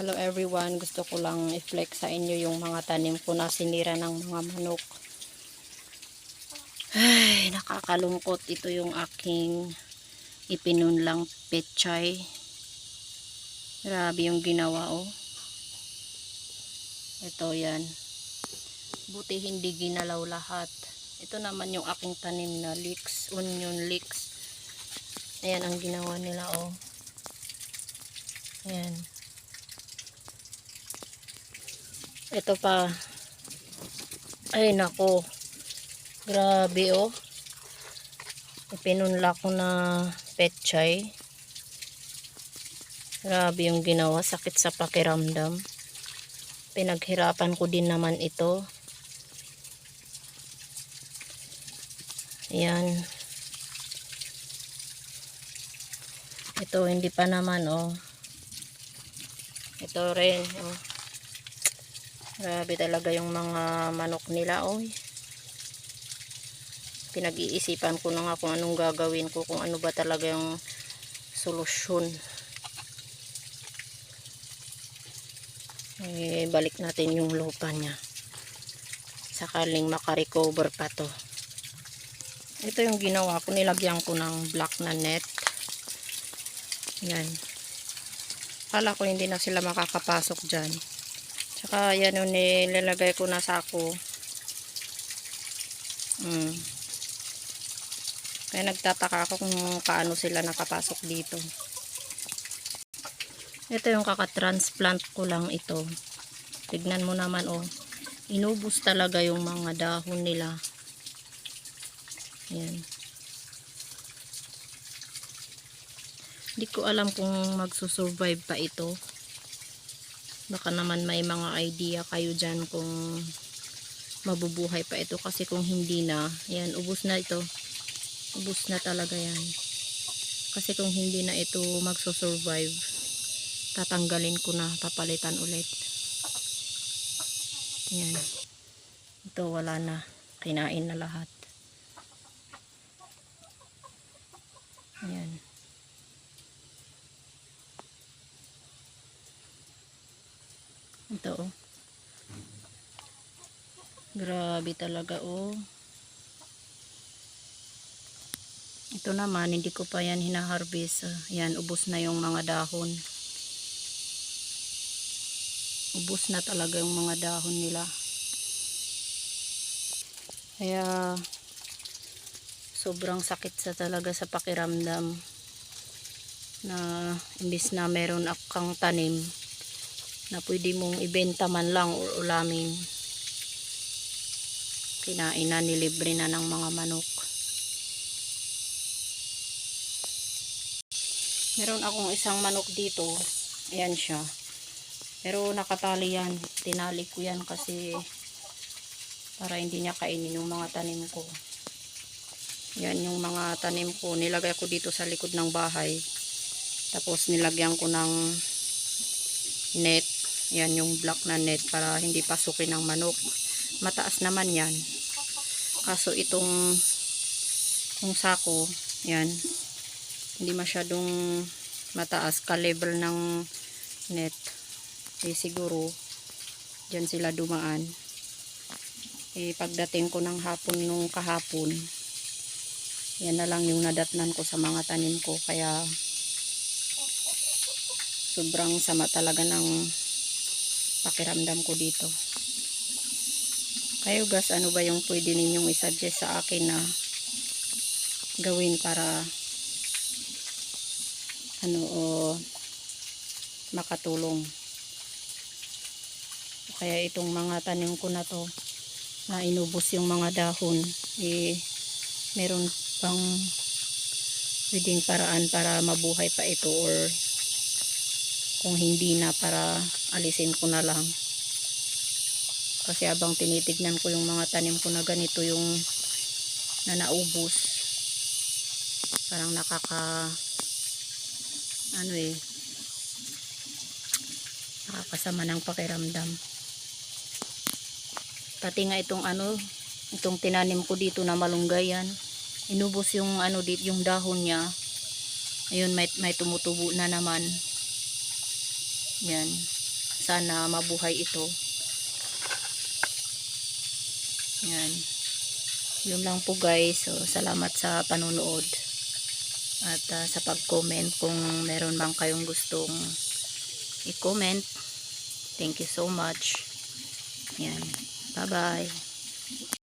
Hello everyone, gusto ko lang i-flex sa inyo yung mga tanim ko na sinira ng mga manok. Ay, nakakalungkot. Ito yung aking ipinunlang pechay. Grabe yung ginawa, oh. Ito, yan. Buti hindi ginalaw lahat. Ito naman yung aking tanim na leeks, onion leeks. Ayan ang ginawa nila, oh. Ayan. Ito pa. Ay, nako. Grabe, oh. Ipinunla ko na petchay. Grabe yung ginawa. Sakit sa pakiramdam. Pinaghirapan ko din naman ito. Ayan. Ito, hindi pa naman, oh. Ito rin, oh. Grabe talaga yung mga manok nila, oh. Pinag-iisipan ko na nga kung anong gagawin ko, kung ano ba talaga yung solusyon. Eh, balik natin yung lupa niya. Sakaling makarecover pa to. Ito yung ginawa ko. Nilagyan ko ng black na net. Yan. Kala ko hindi na sila makakapasok dyan. Tsaka yan yung nilalagay ko na sako. Mm. Kaya nagtataka ako kung paano sila nakapasok dito. Ito yung kakatransplant ko lang ito. Tignan mo naman oh. Inubos talaga yung mga dahon nila. Yan. Hindi ko alam kung magsusurvive pa ito. Baka naman may mga idea kayo dyan kung mabubuhay pa ito. Kasi kung hindi na, yan, ubos na ito. Ubos na talaga yan. Kasi kung hindi na ito magsusurvive, tatanggalin ko na, papalitan ulit. Yan. Ito wala na. Kinain na lahat. Yan. Ito oh. Grabe talaga oh. Ito naman, hindi ko pa yan hinaharvest. Ah, Yan, ubos na yung mga dahon. Ubos na talaga yung mga dahon nila. Kaya, sobrang sakit sa talaga sa pakiramdam na imbis na meron akang tanim na pwede mong ibenta man lang o ulamin. Kinain na nilibre na ng mga manok. Meron akong isang manok dito. Ayan siya. Pero nakatali yan. Tinali ko yan kasi para hindi niya kainin yung mga tanim ko. Yan yung mga tanim ko. Nilagay ko dito sa likod ng bahay. Tapos nilagyan ko ng net yan yung black na net para hindi pasukin ng manok. Mataas naman yan. Kaso itong yung sako yan hindi masyadong mataas. Ka level ng net. Eh siguro dyan sila dumaan. Eh pagdating ko ng hapon nung kahapon yan na lang yung nadatnan ko sa mga tanim ko. Kaya sobrang sama talaga ng pakiramdam ko dito. Kayo guys ano ba yung pwede ninyong isuggest sa akin na gawin para ano o makatulong? Kaya itong mga tanim ko na to na inubos yung mga dahon eh meron pang pwedeng paraan para mabuhay pa ito or kung hindi na para alisin ko na lang. Kasi abang tinitignan ko yung mga tanim ko na ganito yung na naubos parang nakaka ano eh nakakasama ng pakiramdam. Pati nga itong ano itong tinanim ko dito na malunggay yan inubos yung ano dito yung dahon niya. Ayun may, may tumutubo na naman yan. Sana mabuhay ito. Yan. Yun lang po guys. So salamat sa panunood at ah, sa pag-comment kung meron bang kayong gustong i-comment. Thank you so much. Yan. Bye bye